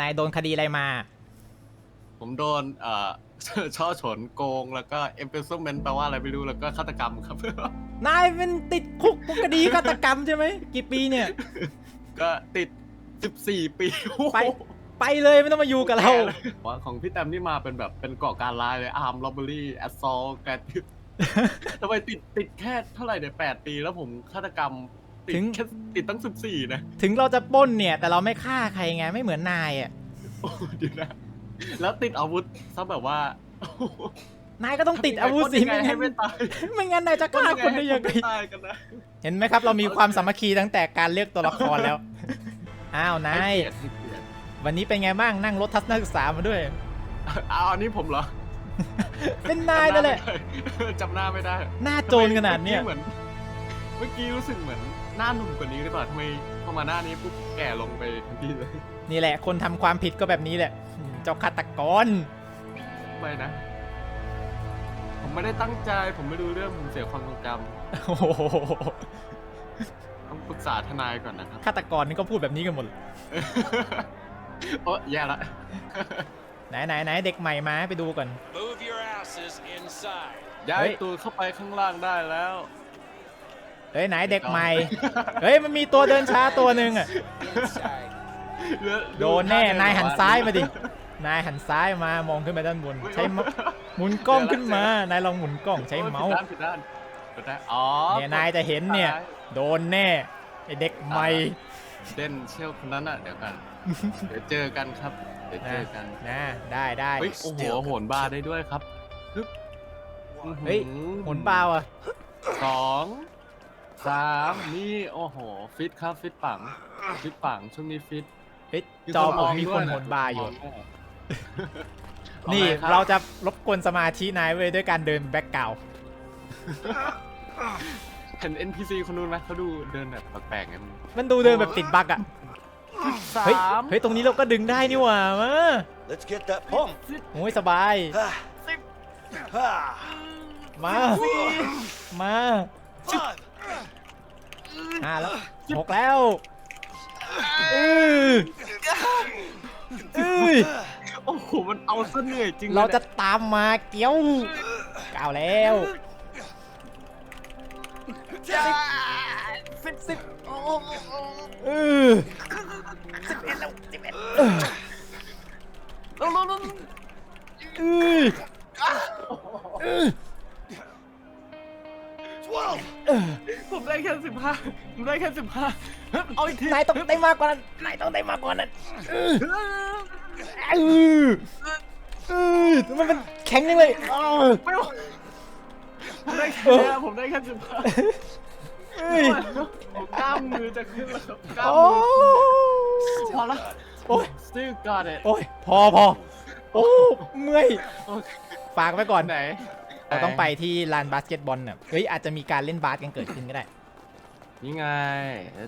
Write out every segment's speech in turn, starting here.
นายโดนคดีอะไรมา ผมโดนเอ่อ ช่อฉนโกงแล้วก็ embezzlement แปลว่าอะไรไม่รู้แล้วก็ฆาตกรรมครับ นายเป็นติดคุกพวกคดีฆาตกรรมใช่ไหม กี่ปีเนี่ย ก็ติด 14 ปีไป ไปเลยไม่ต้องมาอยู่กับเรา ว่าของพี่แตมนี่มาเป็นแบบเป็นก่อการร้ายเลย arm robbery assault แกติดทำไมติดติดแค่เท่าไหร่เนี่ย8ปี แล้วผมฆาตกรรม ติดถึง แค่ติดตั้ง14นะถึงเราจะปล้นเนี่ย แต่เราไม่ฆ่าใครไงไม่เหมือนนายอะโอ้เดี๋ยวนะ แล้วติดอาวุธซะแบบว่านายก็ต้องติดอาวุธสิทำยังไงไม่ให้งั้นไม่ตายไม่งั้นนายจะฆ่าคนได้ยังไง ให้ไม่ตายกันนะเห็นไหมครับ เรามีความสามัคคีตั้งแต่การเลือกตัวละครแล้ว อ้าว นายให้เกียรติให้เกียรติวันนี้เป็นไงบ้างนั่งรถทัศนศึกษามาด้วย เอาอันนี้ผมเหรอเป็นนายนั่นแหละจำหน้าไม่ได้ หน้าโจรขนาดเนี้ย เมื่อกี้เหมือนเมื่อกี้รู้สึกเหมือน หน้าหนุ่มกว่านี้หรือเปล่าทำไมพอมาหน้านี้ปุ๊บแก่ลงไปทันทีเลยนี่แหละ คนทำความผิดก็แบบนี้แหละอืมเจ้าฆาตกร ไม่นะ ผมไม่ได้ตั้งใจ ผมไม่รู้เรื่องผมเสียความทรงจโอ้โหำต้องปรึกษาทนายก่อนนะครับ ฆาตกรนี่ก็พูดแบบนี้กันหมดเลยโอ้แย่ละ ไหนไหนไหนเด็กใหม่มาไปดูก่อน Move your asses inside. ย้าเฮ้ยยตัวเข้าไปข้างล่างได้แล้ว เฮ้ยไหนเด็กใหม่ เฮ้ยมันมีตัวเดินช้าตัวหนึ่งอะ Inside. เหลือโดนแน่ นายหันซ้ายมาดิ นายหันซ้ายมามองขึ้นไปด้านบน ใช้เมาส์หมุนกล้องขึ้นมา นายลองหมุนกล้องใช้เมาส์โอ้ยผิดด้านผิดด้านผิดด้านอ๋อเนี่ยนายจะเห็นเนี่ย โดนแน่ไอเด็กใหม่ เด่นเชลคนนั้นอะเดี๋ยวกัน เดี๋ยวเจอกันครับ เดี๋ยวเจอกันนะได้ได้เฮ้ยโอ้โหโหนบาร์ได้ด้วยครับฮึบเฮ้ยอื้อหมุนเปล่าอะสอง สามนี่ โอ้โห ฟิตครับ ฟิตปัง ฟิตปัง ช่วงนี้ฟิต เฮ้ยจอผมมีคนหมุนบาร์อยู่ นี่นี่เราจะรบกวนสมาธินายไว้ด้วยการเดินแบ็กกราวเห็น NPC คนนู้นไหมเขาดูเดินแบบแปลกๆไงมึงมันดูเดินแบบติดบั๊กอะ สาเฮ้ย มเฮ้ย ตรงนี้เราก็ดึงได้นี่หว่ามา Let's get that pump. โอ้ยสบาย Ah. มา มา Five. ห้าแล้วหกแล้วเออเอ้ยโอ้โห มันเอาซะเหนื่อยจริงเราจะนี่ยตามมาเกี้ยวก้าวแล้วสิบสิบเออแล้วแล้วแล้วเออเออ Twelve. ผมได้แค่สิบห้าผมได้แค่สิบห้าเอาอีกทีนายต้องได้มากกว่านั้นนายต้องได้มากกว่านั้นเออเออเออมันเป็นแข็งยังเลยเออไม่ไหวผมได้แค่เออเนี้ยผมได้แค่สิบห้าเอ้ยผมกล้ามมือจะขึ้นแล้วครับกล้ามโอ้มือพอละโอ้ย still got it โอ้ยพอพอโอ้เมื่อยโอเคฝากไว้ก่อนไหน เราต้องไปที่ลานบาสเกตบอลน่ะเฮ้ยอาจจะมีการเล่นบาสกันเกิดขึ้นก็ได้ นี่ไง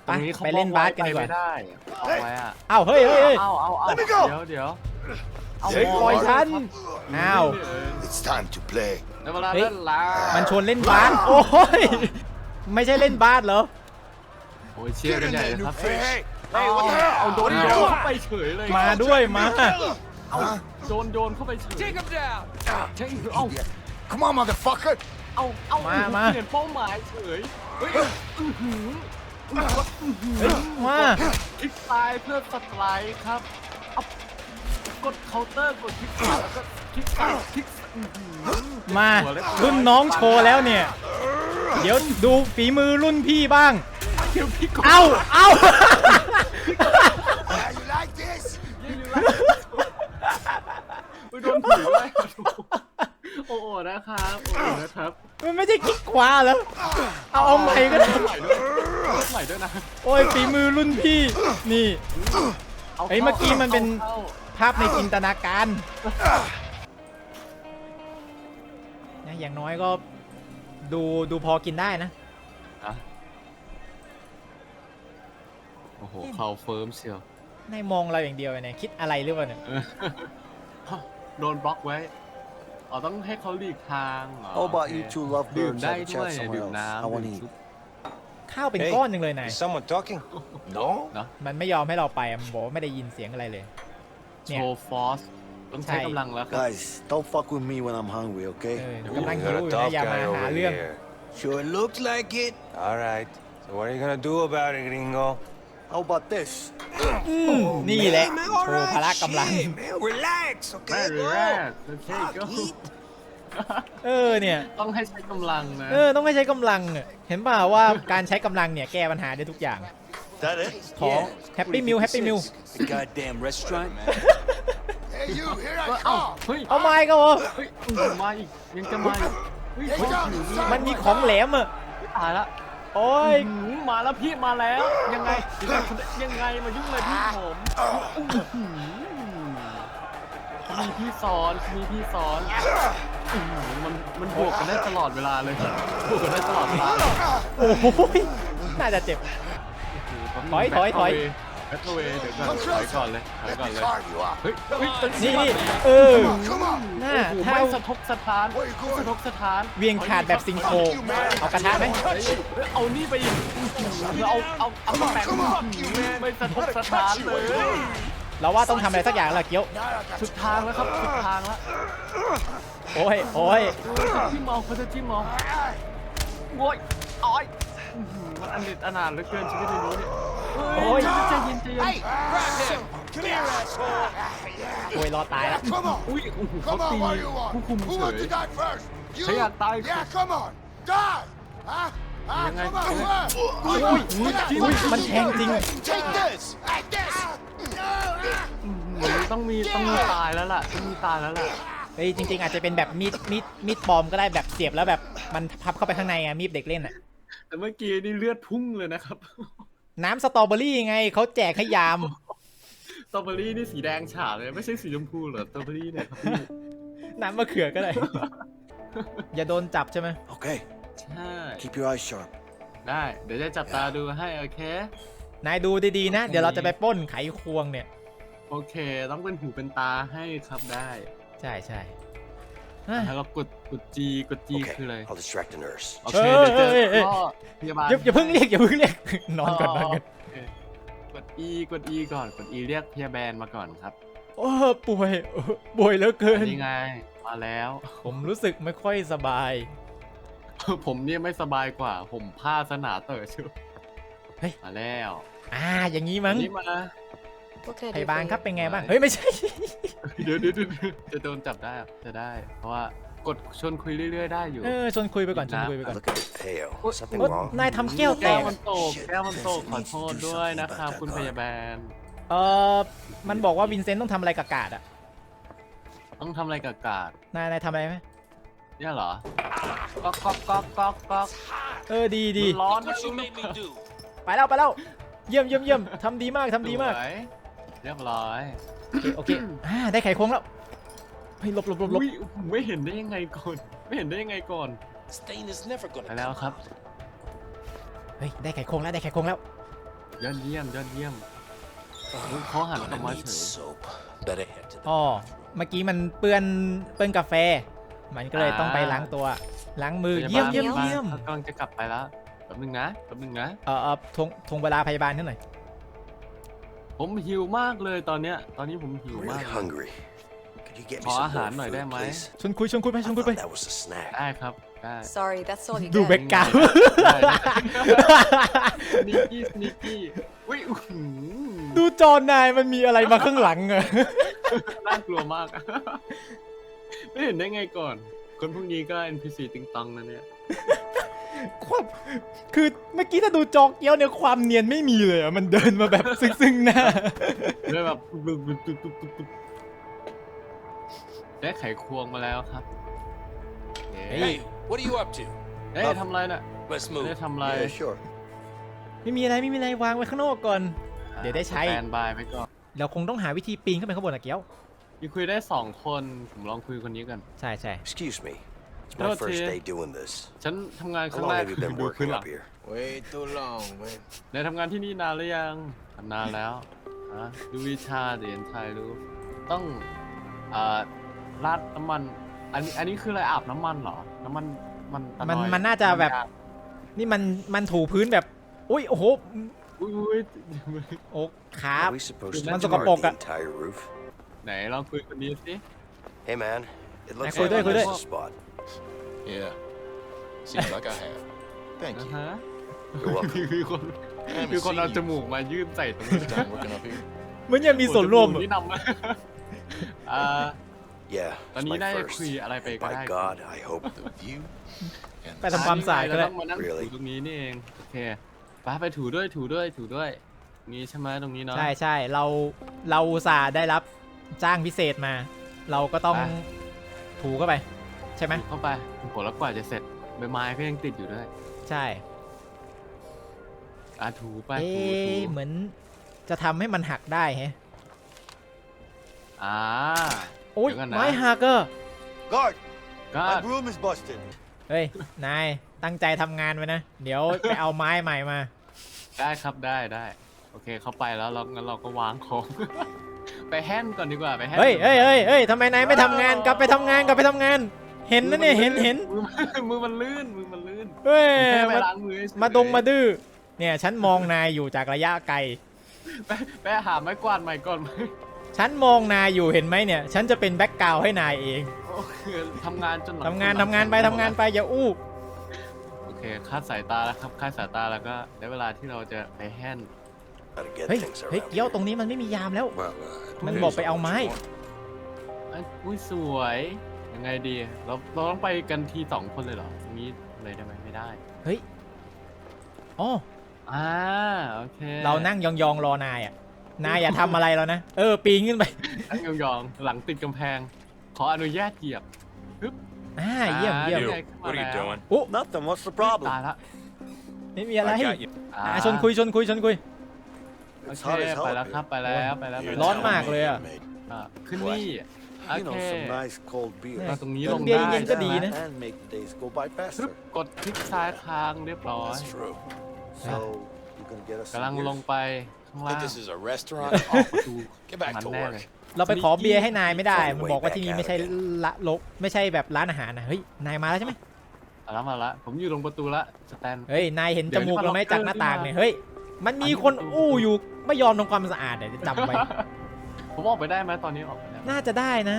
ตรงนี้เขาไปเล่นบาสกันดีกว่าไปไม่ได้เอาไว้อะอ้าวเฮ้ยเฮ้ยเฮ้ยเอาเอาเอา Let me go เดี๋ยวเดี๋ยวเอาเฮ้ยปล่อยฉันอ้าว It's time to play. ในเวลาเฮ้ยเล่นแล้วมันชวนเล่นบาสโอ้ยไม่ใช่เล่นบาสเหรอ โอ้ยเชียร์กันใหญ่เลยครับ Hey, hey, เอา hey, what the hell? เอาโดน What โย are น you เข้า doing? ไปเฉยเลยมาด้วยมา Huh? โดนโยนเข้าไปเฉย Take him down. ใช่เอา Come on, motherfucker. เอาเอามามา เปลี่ยนเป้าหมายเฉยเฮ้ยอื้อหือเฮ้ยมาคลิกซ้ายเพื่อสไลด์ครับเอากดเคาน์เตอร์กดคลิกขวาแล้วก็คลิกซ้ายคลิกอื้อหือมารุ่นน้องโชว์แล้วเนี่ย เดี๋ยวดูฝีมือรุ่นพี่บ้าง เดี๋ยวพี่กดเอ้าเอ้า โอ้โหนะครับโอ้โหนะครับมันไม่ใช่คลิกขวาเหรอเอาเอาใหม่ก็ได้เลือดไหลด้วยเลือดไหลด้วยนะโอ้ยฝีมือรุ่นพี่ นี่าเฮ้ยเมื่อกี้มันเป็น อาข้าภาพในจินตนาการนะอย่างน้อยก็ดูดูพอกินได้นะอะโอ้โหเขาเฟิร์มเชียวนายมองเราอย่างเดียวเนี่ยคิดอะไรหรือเปล่าเนี่ย โดนบล็อกไว้ อ๋อต้องให้เขาหลีกทางเหรอ How about โอเค you two ดื่ม lovebirds ได้ have a ด้วย chat ดื่ somewhere ม else? น้ำ I want to ดื่ม eat. ซุปข้าวเป็น Hey, ก้อนหนึ่งเลยนาย Is someone talking? No. เนาะมันไม่ยอมให้เราไปอะมันบอกว่าไม่ได้ยินเสียงอะไรเลย โชว์ฟอสต้องใช้ใช่กำลังแล้วครับ Guys, don't fuck with me when I'm hungry, เอ okay? อ Ooh, กำลัง we หิว got อยู่ a นะ tough อย่ามา guy หา over เรื่อง here. Sure looks like it. All right. So what are you gonna do about it, gringo? How about this? นี่แหละโชว์พละกำลัง man, relax, แม่หรือแรกโอเคก็เออเนี่ย ต้องให้ใช้กำลังนะ เออต้องไม่ใช้กำลังอะเห็นเปล่าว่าการใช้กำลังเนี่ยแก้ปัญหาได้ทุกอย่าง That it? ของ แฮปปี้มิลแฮปปี้มิล The goddamn restaurant. hey, you, here I เอ้า come. เฮ้ยเอาไม้ก็เหรอเฮ้ยยังมาอีกยังจะมาอีกเฮ้ย Get down inside. มันมีของแหลมอะตายละ โอ้ยหืมมาแล้วพี่มาแล้ว ยังไงยังไงมายุ่งเลยพี่ผมอื้อหือมีพี่สอนมีพี่สอนอื้อหือมันมันบวกกันได้ตลอดเวลาเลยบวกกันได้ตลอดเวลาโอ้โหน่าจะเจ็บถอยถอยถอย แบทเวย์เดี๋ยวก่อนถอยก่อนเลยถอย Let ก่อน me เลย carve you up. เฮ้ยเฮ้ยนี่นี่เออ Come on. หน้าโอ้โหถ้าไม่เอาสะทกสะท้าน Where you สะ going? ทกสะท้านเวียงขาดแบบซิงโครเอากระทะไหมเฮ้ยเอานี่ไปอีกเอาเอาเอามาแบ่งไม่สะทกสะท้านเลย เราว่าต้องทำอะไรสักอย่างและเกี้ยว สุดทางแล้วครับสุดทางแล้วโอ้ยโอ้ยเขาจะจิ้มเอาเขาจะจิ้มเอาโว้ยอ้อยอื้อหือ มันอันเด็ดอนาถเหลือเกินชีวิตในนี้เนี่ยโอ้ยใจเย็นใจเย็น Hey, grab him. Come here, asshole. โอ้ยรอตายแล้ว Come on. อุ้ยโอ้โหเขา Come ตี on, what do you ผู้ want? คุม Who เฉ wants ย to die first? You? ฉันอยากตาย Yeah, come on. Die. Huh? Huh? ยังไง Come on, what? อุ้ยอุ้ยอุ้ยมันแทงจริง Take this. Like this. เหมือนต้องมีต้องมีตายแล้วล่ะต้องมีตายแล้วล่ะเฮ้ยจริง ๆ อาจจะเป็นแบบมีดมีดมีดปลอมก็ได้แบบเสียบแล้วแบบมันพับเข้าไปข้างในอะมีดเด็กเล่นอะ แต่เมื่อกี้นี่เลือดพุ่งเลยนะครับน้ำสตรอเบอรี่ไงเขาแจกให้ยาม สตรอเบอรี่นี่สีแดงฉาดเลยไม่ใช่สีชมพูเหรอสตรอเบอรี่เนี่ยครับพี่น้ำมะเขือก็ได้ อย่าโดนจับใช่ไหม Okay, ใช่ keep your eyes sharp. ได้ เดี๋ยวจะจับตาดูให้โอเค นายดูดีๆนะ เดี๋ยวเราจะไปปล้นไขควงเนี่ย โอเค ต้องเป็นหูเป็นตาให้ครับได้ ใช่ใช่เฮ้ย แล้วก็กดกด G กด G คืออะไร I'll distract the nurse. โอเคเดี๋ยวเจอเอ้ยเอ้ย ก็พยาบาลอย่าอย่าเพิ่งเรียกอย่าเพิ่งเรียกนอนก่อนนอนก่อนโเคกด E กด E ก่อนกด E เรียกพยาบาลมาก่อนครับโอ้ป่วยเออป่วยเหลือเกิน นี่ไงมาแล้ว ผมรู้สึกไม่ค่อยสบาย ผมเนี่ยไม่สบายกว่า ผมผ้าสนาเต๋อชิวเฮ้ย มาแล้วอ่าอย่างนี้มั้งนี่มา What can I พ do ยาบาล for ครับ you? เป็นไงบ้าง เฮ้ย ไม่ใช่ เดี๋ยวเดี๋ยวเดี๋ยวจะโดนจับได้อะจะได้ เพราะว่ากดชวนคุยเรื่อย ๆ ได้อยู่ เออชวนคุยไปก่อนชวนคุยไปก่อน Look at it pale. Something เอ้ย wrong? นายทำแก้วแตแก้วกมันตกแก้วมันตกขอโทษด้วยนะครับคุณพยาบาล เออมันบอกว่าวินเซนต์ต้องทำอะไรกับกาดอะต้องทำอะไรกับกาดนายนายทำอะไรไหมเนี่ยเหรอก๊อกก๊อกก๊อกก๊อกก๊อกเออดีดีร้อน Look what you made me do. ไปแล้วไปแล้วเยี่ยมเยี่ยมเยี่ยมทำดีมากทำดีมาก สวยเรียบร้อย โอเคโอเคอ่าได้ไขควงแล้วเฮ้ยหลบหลบหลบหลบอุ๊ยไม่เห็นได้ยังไงก่อน ไม่เห็นได้ยังไงก่อน Stain is never ไป gonna แล้ว come ครับเฮ้ยได้ไขควงแล้วได้ไขควงแล้ว ยอดเยี่ยมยอดเยี่ยมอุ๊ยเขาหันกลับมาเฉย soap. Better head to the อ๋อเมื่อกี้มันเปื้อนเปื้อนกาแฟ มันก็เลยต้องไปล้างตัว ล้างมือ พาบาลเยี่ยมเยี่ยมพาบาลเยี่ยมเขากำลังจะกลับไปแล้วแป๊บนึงนะแป๊บนึงนะ เออเออทวงทวงเวลาพยาบาลนิดหน่อย ผมหิวมากเลยตอนเนี้ย ตอนนี้ผมหิว I'm มาก really hungry. Could you get me ขอ some อาหาร more หน่อยได้ food, ไหม please? ชวนคุยชวนคุยไป I ชวนคุยไป thought that was a snack. ได้ครับได้ Sorry, that's all you ดู get. แบ็กกราวด์นิกกี้นิกกี้อุ้ยอื้อหือดูจอนายมันมีอะไรมาข้างหลังอะน่ากลัวมาก ไม่เห็นได้ไงก่อน คนพวกนี้ก็ NPC ติงตองนะเนี่ย ความคือเมื่อกี้ถ้าดูจอกเกี้ยวเนี่ยความเนียนไม่มีเลยอะมันเดินมาแบบซึ่งซึ่งหน้าเลยแบบปึ๊บปึ๊บปึ๊บปึ๊บปึ๊บปึ๊บได้ไขควงมาแล้วครับเย้ Hey. Hey, what are you up to? เอ้ยทำอะไรน่ะ Let's ไม่ได้ move. ทำอะไร Yeah, sure. ไม่มีอะไรไม่มีอะไรวางไว้ข้างนอกก่อน เดี๋ยวได้ใช้ แตนบายไปก่อนเราคงต้องหาวิธีปีนขึ้นไปข้างบนอะเกี้ยวมีคุยได้สองคน ผมลองคุยคนนี้กันใช่ใช่ Excuse me. It's Oh, my first dear. day doing this. ฉันทำงานค How รั้ง long แรก have you been ดูพื้น working หลัง up here? Way too long, man. ได้ทำงานที่นี่นานหรือยังนานแล้วฮะดูวิชาเรียนไทยรู้ ต้องอ่าราดน้ำมัน อันนี้อันนี้คืออะไรอาบน้ำมันเหรอ น้ำมันมันตะมันอยมันน่าจะแบบ นี่มันมันถูพื้นแบบ อุ้ยโอ้โหอุ้ยอุ้ยโอ้ขา Are we supposed to Man tar sokapok the ah. entire roof? ไหนลองคุยคนนี้สิ Hey, man. It looks Hey, like kuy, you kuy, missed kuy. a spot. Yeah. Seems like I have. Thank อ่า you. ฮะ You're welcome. มีคน I haven't มีคนเอา seen จ you มูกมายื่นใส่ตรงนี้ first time working up here. เหมันยังมีส่วนร่วมโอ้โหจกนี่นำมาอ่า Yeah, Tao it's nghĩ my đây là first. quỳ ở đây về And cái by này. God, I hope. The view and ไปทำความสะอาดก็ได้เราต้องมานั่ง Really? ถูตรงนี้นี่เองโอเคไปไปถูด้วยถูด้วยถูด้วยงี้ใช่ไหมตรงนี้เนาะ ใช่ใช่เราเราอุตส่าห์ได้รับจ้างพิเศษมา เราก็ต้องไป ถูเข้าไป ใช่ไหมถูเข้าไปโอ้โหแล้วกว่าจะเสร็จใบไม้ก็ยังติดอยู่ด้วยใช่อะถูไปเอ๊ถูถูะเหมือนจะทำให้มันหักได้แฮะอ่า โอ้ยเดี๋ยวก่อนนะ ไม้หักเออ Guard, ก็ my broom is busted. เฮ้ย นายตั้งใจทำงานไว้นะ เดี๋ยวไปเอาไม้ใหม่มา ได้ครับได้ได้ โอเคเข้าไปแล้วเรางั้นเราก็วางของ ไปแห่นก่อนดีกว่าไปแห่นเฮ้ยเฮ้ยเฮ้ยเฮ้ยทำไมนายไม่ทำงานกลับไปทำงานกลับไปทำงาน เห็นนะเนี่ยเห็นเห็นมือมันมือมันลื่นมือมันลื่นเฮ้ยผมแค่ไปมาล้างมือเฉยๆมาดงมาดื้อเนี่ยฉันมองนายอยู่จากระยะไกล ไปไปหาไม้กวาดใหม่ก่อนไหมฉันมองนายอยู่เห็นไหมเนี่ย ฉันจะเป็นแบ็กกราวด์ให้นายเองโอเคทำงานจนหลัทำงานทำงานไปทำงานไปอย่าอู้ โอเคคาดสายตาแล้วครับคาดสายตาแล้วก็ได้เวลาที่เราจะไปแห่น Gotta get เฮ้ย things เฮ้ย around เกี้ยว here. ตรงนี้มันไม่มียามแล้ว well, uh, มันบอกไปเอาไม้เอ้ยอุ้ยสวย ยังไงดี เราเราต้องไปกันทีสองคนเลยเหรอตรงนี้เลยได้ไหมไม่ได้ เฮ้ยอ๋ออ่าโอเคเรานั่งยองๆรอนายอะ นายอย่าทำอะไรแล้วนะ เออ ปีนขึ้นไป นั่งยองๆหลังติดกำแพง ขออนุญาตเหยียบอ่า เยี่ยมเยี่ยมอ่านี่ไงขึ้นมาแล้วอุ๊ Nothing. What's the ตาย problem? ละไม่มีอะไร I got you. อ่าอ่าชวนคุยชวนคุยชวนคุย โอ It's เค hot as hell ไป up แล้ว here. ครับ ไปแล้วไปแล้วไป You're แล้วร้อน telling มาก me เลยอะ you made- อ่าขึ้นนี่โอ You เค know, some nice cold beer. มาตรงนี้ลเรื่องงเบียร์ได้เย็นๆก็ดีนะ And make the days go by ปึ๊ faster. บกดคลิกซ้ายค้างเรียบร้อย That's true. So, you gonna get us กำลัง some ลง beers? ไปข้างล่าง Think this is a restaurant? ออกประตู Get back มัน to แน่เลย work. เราไปขอเบียร์ให้นายไม่ได้ Find a มัน way บอกว่า back ที่นี่ out ไม่ใช่ again. ละลกไม่ใช่แบบร้านอาหารนะเฮ้ยนายมาแล้วใช่ไหมมาแล้วมาแล้วผมอยู่ตรงประตูละสแตน เฮ้ยนายเห็นเดี๋จยวมูกนี่เราไหมมันจากหน้าต่างล็อกเกอร์เนี่ยเฮ้ยมันมีคนอันนี้อู้อยู่ไม่ยอมทำความสะอาดเนี่ยจำไว้ ผมออกไปได้ไหมตอนนี้ออกไปได้ไหม น่าจะได้นะ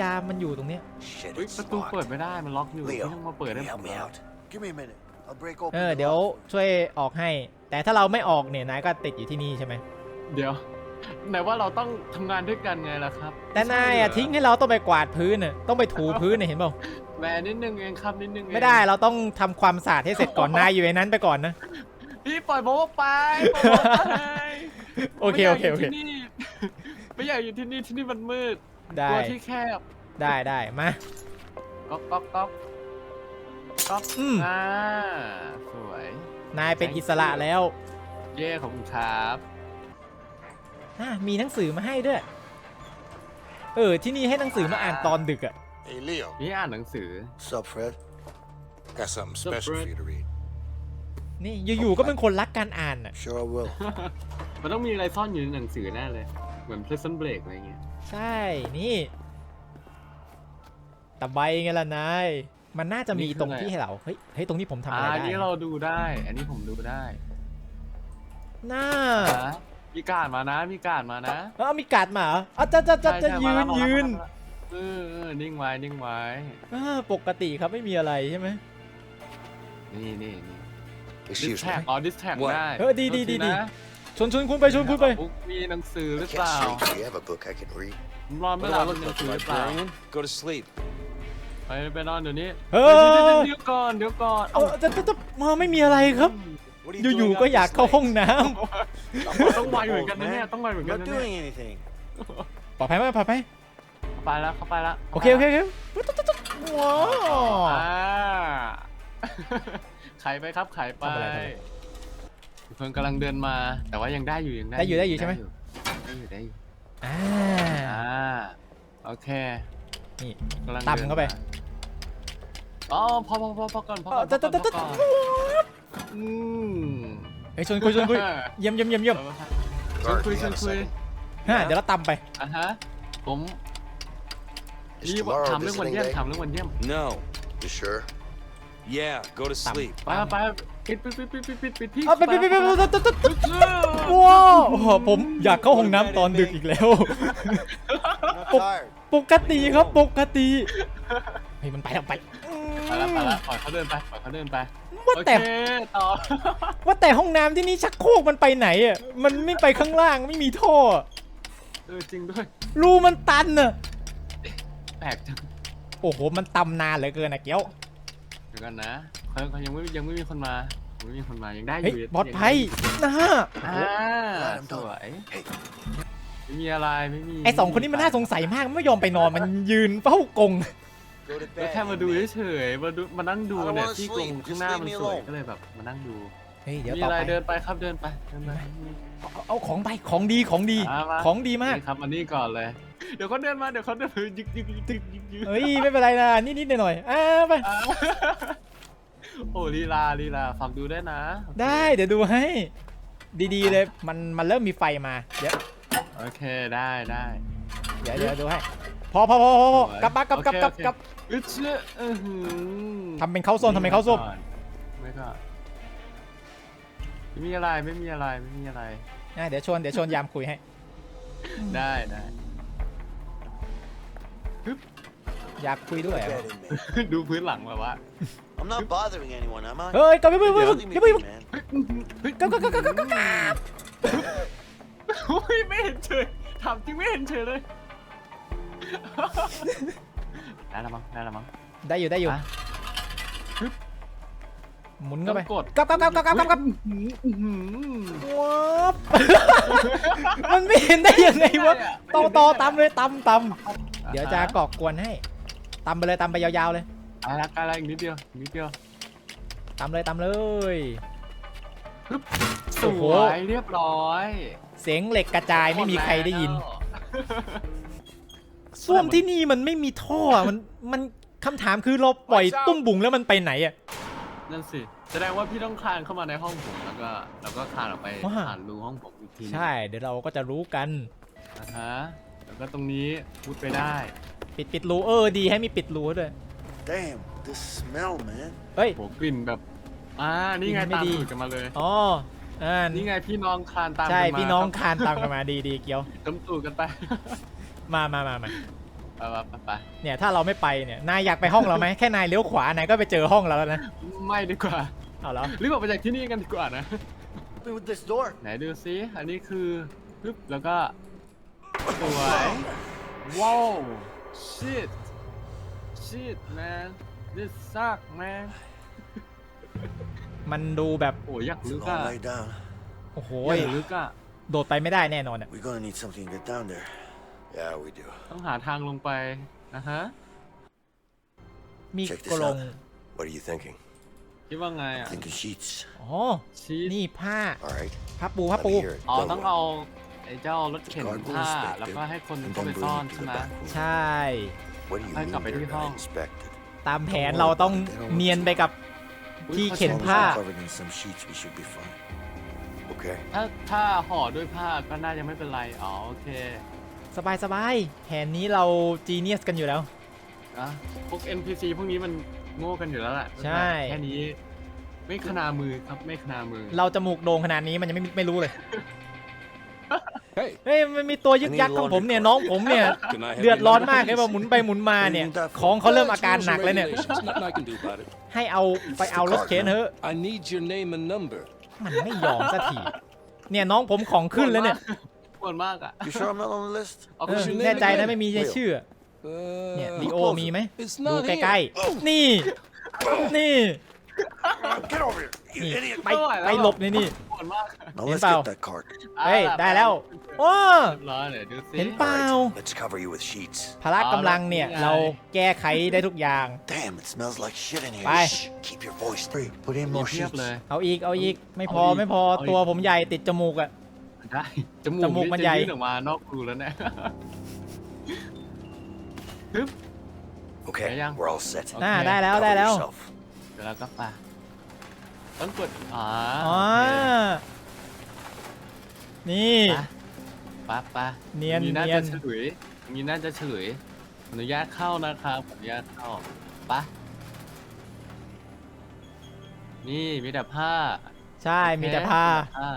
ยามมันอยู่ตรงเนี้ย Shit, เฮ้ย it's ประตูเปิด locked. ไม่ได้ มันล็อกอยู่ Leo, ไม่ต้องมาเปิด can ได้ you help me out? Give me a minute. I'll break open เออ the เดี๋ยว lock for you. ช่วยออกให้ แต่ถ้าเราไม่ออกเนี่ยนายก็ติดอยู่ที่นี่ใช่ไหม เดี๋ยว ไหนว่าเราต้องทำงานด้วยกันไงล่ะครับแต่นายอะทิ้งให้เราต้องไปกวาดพื้นน่ะต้องไปถูพื้นเนี่ยเห็นเปล่าแหมนิดนึงเองครับนิดนึงเองไม่ได้เราต้องทำความสะอาดให้เสร็จก่อนนายอยู่ในนั้นไปก่อนนะ พี่ปล่อยผมออกไปปล่อยผมออกไปโอเคโอเคโอเค ไม่อยากอยู่ที่นี่ ไม่อยากอยู่ที่นี่ที่นี่มันมืดได้ กลัวที่แคบได้ได้มา ก๊อกก๊อกก๊อกก๊อกอืม อ่าสวย นายเป็นอิสระแล้วเย่ขอบคุณครับอะมีหนังสือมาให้ด้วย เออ ที่นี่ให้หนังสือมาอ่านตอนดึกอะ Hey, Leo. นี่อ่านหนังสือ What's up, Fred? Got something special for you to read. นี่อยู่ๆก็เป็นคนรักการอ่านอะ Sure I will. มันต้องมีอะไรซ่อนอยู่ในหนังสือแน่เลย เหมือน Prison Break อะไรเงี้ย ใช่ นี่ตะไบไงล่ะนาย มันน่าจะมีตรงที่ให้เรา เฮ้ย เฮ้ย ตรงนี้ผมทำอ่าอะไรอันได้นี้เราดูได้ อันนี้ผมดูได้น่าอะมีการดมานะมีการดมานะเออมีการ์ดมาเหรออะจะจะจะจะใช่ยืใช่นมาแล้วยืนมาแล้วเออเออนิ่งไว้นิ่งไว้ อ่าปกติครับไม่มีอะไรใช่ไหม นี่นี่นี่ดิส Excuse แท็ก me. อ๋อดิสแท็ก What? ได้เออดีดีดีดี โทษนะ ชวนชวนคุณไปชวนคุณไป บุ๊กมีหนังสือห I รือเปล่า can't sleep. Do you have a book I can read? ผมนอนไม่หลับมีหนังสือหรือเปล่า Go to sleep. ไปไปนอนเดี๋ยวนี้เฮ้เดี๋ยวเดี๋ยวยเดี๋ยวก่อนเดี๋ยวก่อนเอาจะจะจะมาไม่มีอะไรครับ What are you อยู่ doing ๆ ก็ up อยาก this เข้า late? ห้องน้ำต้องไวเหมือนกันนะเนี่ยต้องไวเหมือน I'm กัน not นะเนี่ย doing anything. ปลอดภัยไหมปลอดภัยเข้าไปแล้วเข้าไปแล้วโอเคโอเคโอเคว้าว อ่า ไขไปครับไขไป ทำอะไรทำอะไร เพิ่งกำลังเดินมา แต่ว่ายังได้อยู่ยังได้ได้อยู่ได้อยู่ใช่ไหม ได้อยู่ได้อยู่อ่า อ่าโอเคนี่กำลังต่ำเข้าไปดินมอ๋อพอพอพอพอก่อนพอเอก่ออนจะจะจะพอก่อนอืมเฮ้ยชวนคุยชวนคุยเยี่ยมเยี่ยมเยี่ยมเยี่ยมชวน Guard, คุย you ชวน have a คุย second? ฮะเดี๋ยวเราตำไป อะฮะ ผม Is นี่ tomorrow ถามเรื่องวัน visiting เยี่ยม day? ถามเรื่องวันเยี่ยม No. You sure? Yeah, go to sleep. ไปไปปิ ดปิดปิดปิดปิดปิดปิดที่เอาไปไปไปไปไปไปไปว้าวโอ้โหผมอยากเข้าห้องน้ำตอนดึกอีกแล้ว tired. ปกติครับปกติเฮ้ยมันไปแล้วไปไปแล้วไปแล้วปล่อยเขาเดินไปปล่อยเขาเดินไปว่าโอแต่ เคต่อว่าแต่ห้องน้ำที่นี่ชักโครกมันไปไหนอะ มันไม่ไปข้างล่างไม่มีท่ออะเออจริงด้วยรูมันตันอะ แปลกจังโอ้โห มันตำนานเหลือเกินนะเกี้ยว เดี๋ยวกันนะเขาเขายังไม่ยังไม่มีคนมายังไม่มีคนมายังได้อเฮ้ยยู่ปลอดภัยนะอ่าสวยไม่มีอะไรไม่มีไอสองคนนี้มันน่าสงสัยมากมันไม่ยอมไปนอนมันยืนเฝ้ากง Go to ก็ bed. แค่มาดูเฉยๆมาดูมานั่งดู I don't เนี่ย wanna ที่กรง sleep. ข้างหน้า Just มัน leave me สวย alone. ก็เลยแบบมานั่งดูเฮ้ยเดี๋ยวมีต่ออะไรไปเดินไปครับเดินไปเดินไป เอาเอาของไปของดีของดี อะมา ของดีมาก นี่ครับมานี่ก่อนเลย เดี๋ยวเขาเดินมาเดี๋ยวเขาเดินมายึกยึกยึกยึกยึกยึกเฮ้ยไม่เป็นไรนะนิดนิดหน่อยหน่อยๆอ่าไปอะโอ้ลีลาลีลาฝากดูได้วยนะได้เดี๋ยวดูให้ ดีๆเลยมันมันเริ่มมีไฟมาเดี๋ยวโอเคได้ได้เดี๋ยวเดี๋ยวดูให้พอพอพอพอพอสวยกลับมากลับกลับกลับโอเคกลับอึดเชื่ออือหือทำเป็นเข้าโซนทำเป็นเข้าโซนไม่ก็ไม่มีอะไรไม่มีอะไรไม่มีอะไร อะเดี๋ยวชวนเดี๋ยวชวนยามคุยให้ ได้ได้ อยากคุยด้วย Bed อะ in me. ดูพื้นหลังแบบว่า I'm not bothering anyone, am I? เฮ้ยกลับไปไปไป Just ไป leave me ไปไป be, man. กลับกลับกลับกลับกลับกลับโอ้ยไม่เห็นเฉยถามจริงไม่เห็นเฉยเลย ได้แล้วมั้งได้แล้วมั้ง ได้อยู่ได้อยู่ อะหมุนเข้าไปต้องกดกลับกลับกลับกลับกลับกลับกลับอื้อหือว้าบมันไม่เห็นได้ยังไงวะต่อต่อตำเลยตำตำ เดี๋ยวจะก่อกวนให้ตำไปเลยตำไปยาวๆเลยใกล้แล้วใกล้แล้วอีกนิดเดียวอีกนิดเดียวตำเลยตำเลย สโอ้โห วยเรียบร้อยเสียงเหล็กกระจายไม่มีใครได้ยินหมแล้วส้วมที่นี่มันไม่มีท่ออะมันมันคำถามคือเราปล่อยตุ้มบุ๋งแล้วมันไปไหนอะ นั่นสิ แสดงว่าพี่ต้องคลานเข้ามาในห้องผมแล้วก็แล้วก็คลานออกไปว่าผ่านรูห้องผมอีกทีหนึ่งใช่ เดี๋ยวเราก็จะรู้กันนะฮะ แล้วก็ตรงนี้มุดไปได้ปิดปิดรูเออดีให้มีปิดรูด้วย Damn, this smell, man. เฮ้ย โหกลิ่นแบบ อ่า นี่ไงกลิ่นไม่ตามดี สูตรกันมาเลย อ๋ออ่านี่ไงพี่น้องคลานตามใช่กัมาพี่น้องรับคานตามกันมาดีดีเกียวต้มตูดกันไป มามามามาไปไปไปไปเนี่ยถ้าเราไม่ไปเนี่ยนายอยากไปห้องเราไหมแค่นายเลี้ยวขวานายก็ไปเจอห้องเราแล้วนะไม่ดีกว่าเอาแล้วรีบออกไปจากที่นี่กันดีกว่านะ Open with this door. ไหนดูซิอันนี้คือปึ๊บแล้วก็ สวยว้าว shit shit man this suck man มันดูแบบโอ้ยอยาก It's ลึ a กอะ long way down. โอ้โหอยากลึกอะโดดไปไม่ได้แน่นอนอะ We're gonna need something to get down there. Yeah, we do. ต้องหาทางลงไปนะฮะ มี Check ก this รง out. What are you thinking? คิดว่าไงอะ Thinking sheets. อ๋อ ชีสนี่ผ้า All right. ผ้าปูผ้า Let ปู me hear it. อ๋อ Go ต้อง on. เอาไอ้ เจ้ารถเข็น Cardboard ผ้า inspected, แล้วก็ให้คน and เข้า then ไป bring ซ่อน it to ใช่ the ไหม back room. ใช่ What do you ให้ mean กลับไป they're ที่ห้อง not inspected? ตามแผนเราต้องเนียนไปกับที่เข็น As long as ผ้า we're covered in some sheets, we should be fine. Okay. ถ้าถ้าห่อด้วยผ้าก็น่าจะไม่เป็นไร อ๋อ โอเคสบายสบายแผนนี้เราจีเนียสกันอยู่แล้ว อะพวก NPC พวกนี้มันโง่กันอยู่แล้วแหละใช่ แค่นี้ ไม่ขนามือครับไม่ขนามือ เราจมูกโด่งขนาดนี้มันยังไม่ไม่รู้เลย Hey, เฮ้ยมันมีตัวยึกยักข้างผมเนี่ยน้องผมเนี่ย can I have เดือด your ร้อน number, มากเลย please? ว่าหมุนไปหมุนมาเนี่ย ของเขาเริ่มอาการหนักแล้วเนี่ย Rules and regulations, Nothing I can do about it. ให้เอาไปเอารถเข็นเถอะ I need your name and number. มันไม่ยอมสักทีเนี่ยน้องผมของขึ้นแล้วเนี่ยปวดมากอะ You sure I'm not on the list? เอาเอไปอชื่อแน่ใจนะไม่มีในชื่อ Uh, เนี่ยลีโอมีไหม It's ดู not ใกล้ here. ๆ นี่ นี่ Get over here, you นี่ idiot. ไปไปหลบนี่นี่ ปวดมาก Now Yes, let's pal. get that card. เฮ้ยได้แล้วโอ้เรียบร้อยเลยดูสิ เห็นเปล่า Alright, let's cover you with sheets. พละกำลังเนี่ย เอาละ เราแก้ไขได้ทุกอย่าง Damn, it smells like shit in here. Bye. Shh, keep your voice free. Put in มี more เพียบ sheets. เลย เอาอีกเอาอีกไม่พอเอาอีกไม่พอเอาอีก ตัวผมใหญ่ติดจมูกอะได้จมูจมูกมันใหญ่ จะยื่นออกมานอกรูแล้วเนี่ยปึ๊บ Okay, Yeah, yeah. we're all set. โอเคอ่าได้แล้ว Cover ได้แล้ว yourself. เดี๋ยวเราก็ไปต้องกดอ๋ออ๋อ นี่ ปะปะเนียนมีน่าเนียจะนเฉลยมีน่าจะเฉลยอนุญาตเข้านะครับขออนุญาตเข้าปะนี่มีแต่ผ้าใช่ มีแต่ผ้าผ้า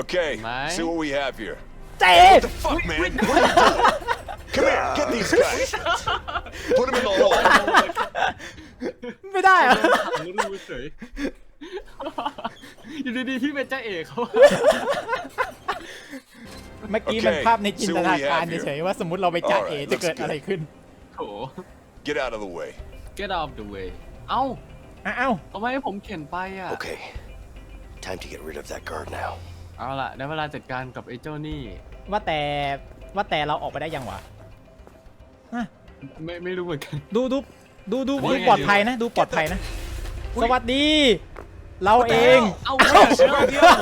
Okay, Mate. see what we have here. เจ๊ Fuck, man. guys. Put him in the hole. ไม่ได้เหรอขังรูเฉยอยู่ดีๆพี่เป็นเจ้าเอกเขาเมื่อกี้มันภาพในจินตนาการเฉยๆว่าสมมติเราไปจ่าเอจะเกิดอะไรขึ้นโถ Get out of the way. get out of the way เอ้าอ้าวทำไมให้ผมเข็นไปอะ Okay. Time to get rid of that guard now. เอาล่ะได้เวลาจัดการกับไอ้เจ้านี่ ว่าแต่ว่าแต่เราออกไปได้ยังวะฮะไม่ไม่รู้เหมือนกัน ดูดู ดูดูอันนี้ดูไงปลอดภัยนะ ดูปลอดภัยนะ สวัสดี เราเอง เอาเว้ยเชื่อเดียว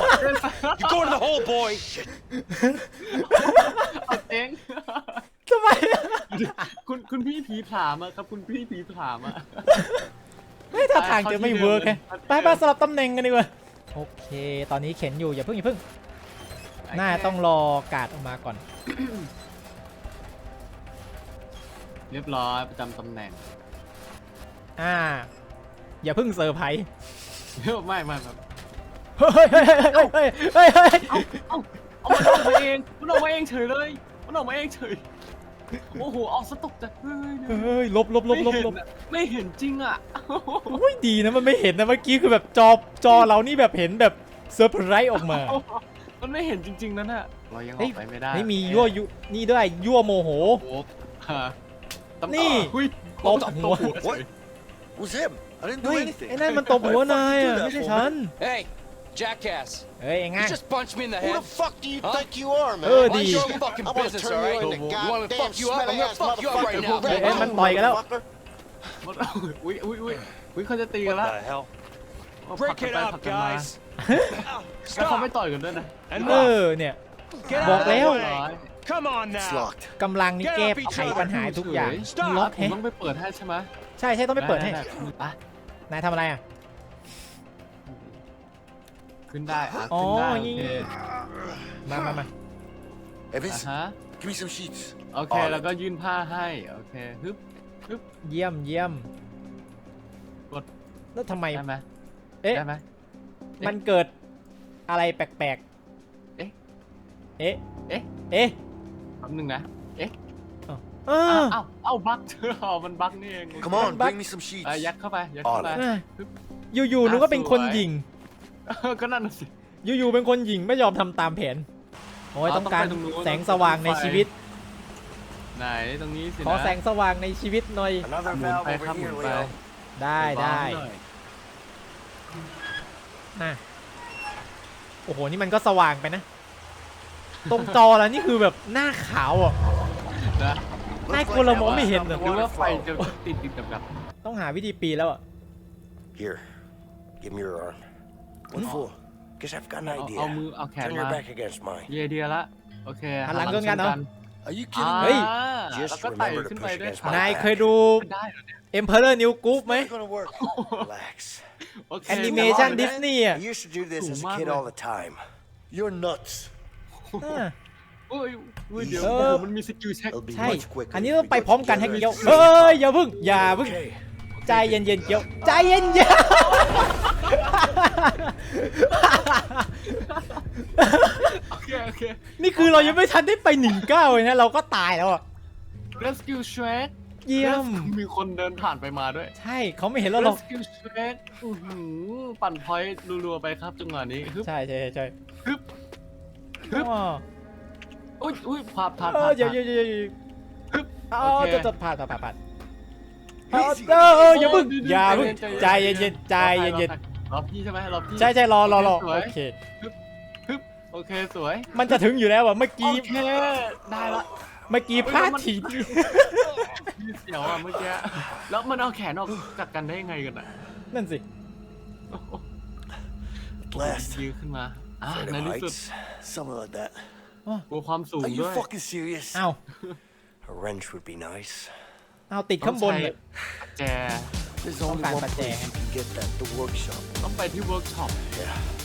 You go in the hole, boy. เอาเองทำไมคุณคุณพี่ผีผามอะครับ คุณพี่ผีผามอะ ไม่ท่าทางจะไม่เวิร์กไงไปเข้าที่เดิมเลยไปสลับตำแหน่งกันดีกว่า โอเค ตอนนี้เข็นอยู่ อย่าเพิ่งอย่าเพิ่งน่าต้องรอกาดออกมาก่อน เรียบร้อยประจำตำแหน่ง อ่า อย่าเพิ่งเซอร์ไพรส์ไม่ไม่ไม่เฮ้ยเฮ้ยเฮ้ยเฮ้ยเฮ้ยเฮ้ยเอาเอาเอามันออกมาเองมันออกมาเองเฉยเลยมันออกมาเองเฉยโอ้โหเอาสตกใจเฮ้ยเฮ้ยลบลบลบลบลบไม่เห็นจริงอะโอ้ยดีนะมันไม่เห็นนะเมื่อกี้คือแบบจอจอเรานี่แบบเห็นแบบเซอร์ไพรส์ออกมา มันไม่เห็นจริง ๆนั่นน่ะเรายังอเฮ้อยกไปไม่ได้ไม่มียั่วยุนี่ด้วยยั่วโมโหโอ้โหฮะตำนี่หุ้ยตบหัวเฉย Was him. I didn't เฮ้ do ย anything. ไอ้นั่นมันตบหัวนายอะ Why the fuck ไม่ you do ใช่ that ฉัน Hey, jackass! เฮ้ยไอ้ง่า You just punched me in the Who head. the fuck do you Huh? think you are, man? Oh, Mind the- your own fucking I'm gonna business, turn alright? you into You want me to goddamn fuck you up? I'm smelly gonna ass fuck you up right now. motherfucker. เอ้ยมันต่อยกันแล้ว Motherfucker. มันอุ้ยอุ้ยอุ้ยอุ้ยเขาจะตีกัน What แล้ว the hell? เอาผลั Break กกัน it ไปผลั up, กกันมา guys. แล้วเขาไม่ต่อยกันด้วยนะ เออเนี่ย Get บอก out of แล้ว the way. Come on It's now. locked. กำลังนี่แก้ไขปัญหาทุกอย่าง Stop ล็อกผมแฮะต้องไปเปิดให้ใช่ไหม ใช่ใช่ต้องไปเปิดให้ได้ได้ได้นายทำอะไรอะ ขึ้นได้อะอ๋อขึ้นได้นี่โอเคมามามาอะ Evans, ฮะ give me some sheets. โอเคแล้วก็ยื่นผ้าให้ โอเคฮึบฮึบ เยี่ยมเยี่ยมกด แล้วทำไม ได้ไหมเอ๊ะ ได้ไหม มันเกิดอะไรแปลกๆ เอ๊ะ เอ๊ะ เอ๊ะ เอ๊ะแป๊บนึงนะ เอ๊ะ อ้าอ้าววอ้าวอ้าวบั๊กอ๋อมันบั๊กนี่เอง Come on, back. bring me some sheets. อะยัดเข้าไปยัดเข้าไป อะอยู่ๆนึกว่าเป็นคนหญิงก็นั่นน่ะสิ อยู่ๆเป็นคนหญิงไม่ยอมทำตามแผน โอ้ยอ๋อต้องการต้องไปตรงนู้น แสงสว่างในต้องไปชีวิต ไหนตรงนี้สิขอนะแสงสว่างในชีวิตหน่อย Another หมุน valve ไป over ครับหมุ here, นไป Leo. ได้ได้หน่อยนะโอ้โห นี่มันก็สว่างไปนะ ตรงจอแล้วนี่คือแบบหน้าขาวอะ นะห น้ากลัวเรามองไม่เห็นเหรอหรือว่าไฟจะติดติดกับกับต้องหาวิธีปีนแล้วอะ Here, give me your arm. What for? Guess I've got an เอา idea. เอามือเอาแขน Turn มา your back against mine. เยเดียละโอเคหันหลังชนกันเหรอ Are you อ่า kidding เฮ้ย Just แล้วก็ไต่ remember to ขึ้นไป push ด้วย against my นาย back. เคยดู ได้เหรอเนี่ย Emperor New Group ไหม It's gonna work. Relax. โอเค แอนิเมชันดิสนีย์อะ I used to do this as a kid Umami. all the time. You're nuts. อ่า เอ้ยเอ้ยเดี๋ยวเอโอ้อโหมันมีสกิลเช็ค It'll be ใช่ much quicker. อันนี้ if ต้อง we ไป go พร้อมกันให้ together เกี้ยว as เฮ้ย อย่าพึ่ง อย่าพึ่ง Okay. ใจเย็นๆเกี้ยว ใจเย็นๆโอเคโอเคนี่คือเรายังไม่ทันได้ไปหนึ่งเก้าเลยนะ เราก็ตายแล้วอะ Rescue Shrek เยี่ยม มีคนเดินผ่านไปมาด้วยใช่ เขาไม่เห็นแล้วหรอก Rescue Shrek อื้อหือปั่นพอยต์รัวๆไปครับจังหวะนี้ฮึบ ใช่ใช่ใช่ฮึบฮึบอ๋อ อุ้ยอุ้ยพาดพาดเอพาอดเดี๋ยวเดี๋ยวเดี๋ยวเดี๋ยวฮึบเอาโอเคจะจะผ่านผ่านผ่านผ่านเอาเออเอออย่าพึ่งอย่าพึ่งใจเย็นๆใจเย็นรอพี่ใช่ไหมรอพี่ๆใช่ใช่รอรอรอสวยโอเคฮึบโอเคสวยมันจะถึงอยู่แล้วอะเมื่อโอกี้เคได้ละเมื่อกี้พลาดทีเดียวมีเสียวอะเมื่อกี้แล้วมันเอาแขนออกจากกันได้ยังไงกันอะนั่นสิ Last. ยืนขึ้นมาอะ Afraid ใน of ที่สุด heights? Something like that. กลัวความสูง Are you ด้วย fucking serious? อ้าว A wrench would be nice. เอาติดข้างบนเนี่ย แจ There's Không only phải one bật place đèn. you can get that, the workshop. ต้องไปที่เวิร์กช็อป Yeah.